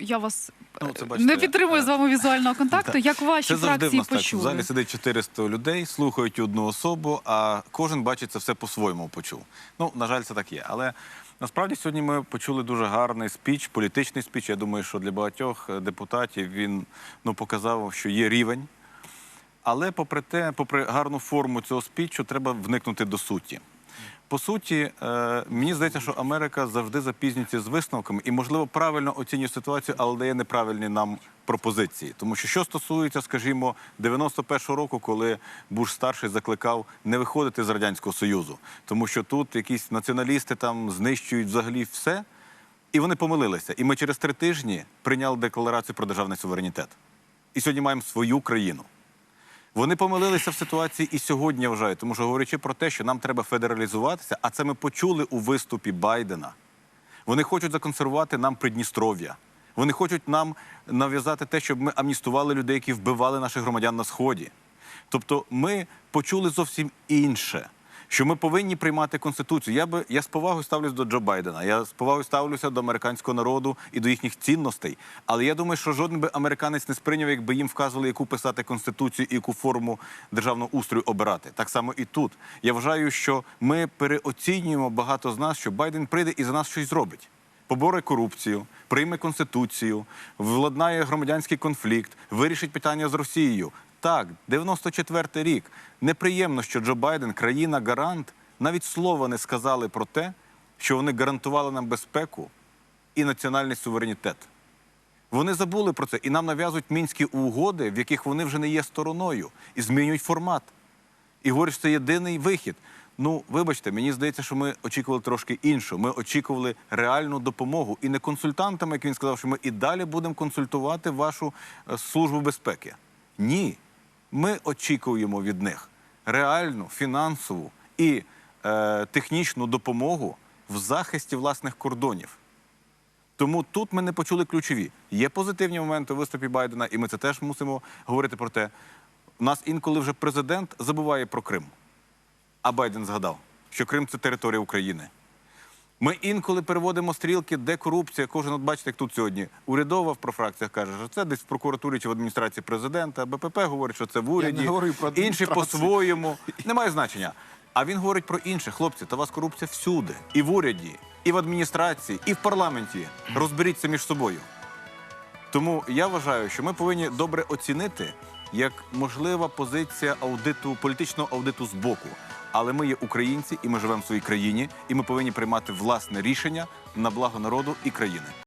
я вас Ну, це е, бачите, не підтримую з вами візуального контакту. так. Як ваші Це фракції нас так. В залі сидить 400 людей, слухають одну особу, а кожен бачить це все по-своєму почув. Ну, на жаль, це так є. Але насправді сьогодні ми почули дуже гарний спіч, політичний спіч. Я думаю, що для багатьох е, депутатів він ну, показав, що є рівень. Але попри те, попри гарну форму цього спічу, треба вникнути до суті. По суті, е, мені здається, що Америка завжди запізнюється з висновками і, можливо, правильно оцінює ситуацію, але дає неправильні нам пропозиції. Тому що що стосується, скажімо, 91-го року, коли Буш старший закликав не виходити з радянського союзу, тому що тут якісь націоналісти там знищують взагалі все, і вони помилилися. І ми через три тижні прийняли декларацію про державний суверенітет. І сьогодні маємо свою країну. Вони помилилися в ситуації і сьогодні, вважаю, тому що говорячи про те, що нам треба федералізуватися, а це ми почули у виступі Байдена. Вони хочуть законсервувати нам Придністров'я. Вони хочуть нам нав'язати те, щоб ми амністували людей, які вбивали наших громадян на сході. Тобто, ми почули зовсім інше. Що ми повинні приймати конституцію. Я би я з повагою ставлюся до Джо Байдена. Я з повагою ставлюся до американського народу і до їхніх цінностей. Але я думаю, що жоден би американець не сприйняв, якби їм вказували, яку писати конституцію і яку форму державного устрою обирати. Так само і тут. Я вважаю, що ми переоцінюємо багато з нас, що Байден прийде і за нас щось зробить. Поборе корупцію, прийме конституцію, владнає громадянський конфлікт, вирішить питання з Росією. Так, 94-й рік. Неприємно, що Джо Байден, країна гарант, навіть слова не сказали про те, що вони гарантували нам безпеку і національний суверенітет. Вони забули про це і нам нав'язують мінські угоди, в яких вони вже не є стороною, і змінюють формат. І говорять, що це єдиний вихід. Ну, вибачте, мені здається, що ми очікували трошки іншого. Ми очікували реальну допомогу і не консультантами, як він сказав, що ми і далі будемо консультувати вашу е, службу безпеки. Ні, ми очікуємо від них реальну фінансову і е, технічну допомогу в захисті власних кордонів. Тому тут ми не почули ключові. Є позитивні моменти у виступі Байдена, і ми це теж мусимо говорити про те. У нас інколи вже президент забуває про Крим. А Байден згадав, що Крим це територія України. Ми інколи переводимо стрілки, де корупція. Кожен, от бачите, як тут сьогодні урядова про фракціях каже, що це десь в прокуратурі чи в адміністрації президента. БПП говорить, що це в уряді. про Інші по-своєму. Немає значення. А він говорить про інше. Хлопці, та у вас корупція всюди. І в уряді, і в адміністрації, і в парламенті. Розберіться між собою. Тому я вважаю, що ми повинні добре оцінити як можлива позиція аудиту, політичного аудиту з боку. Але ми є українці, і ми живемо в своїй країні, і ми повинні приймати власне рішення на благо народу і країни.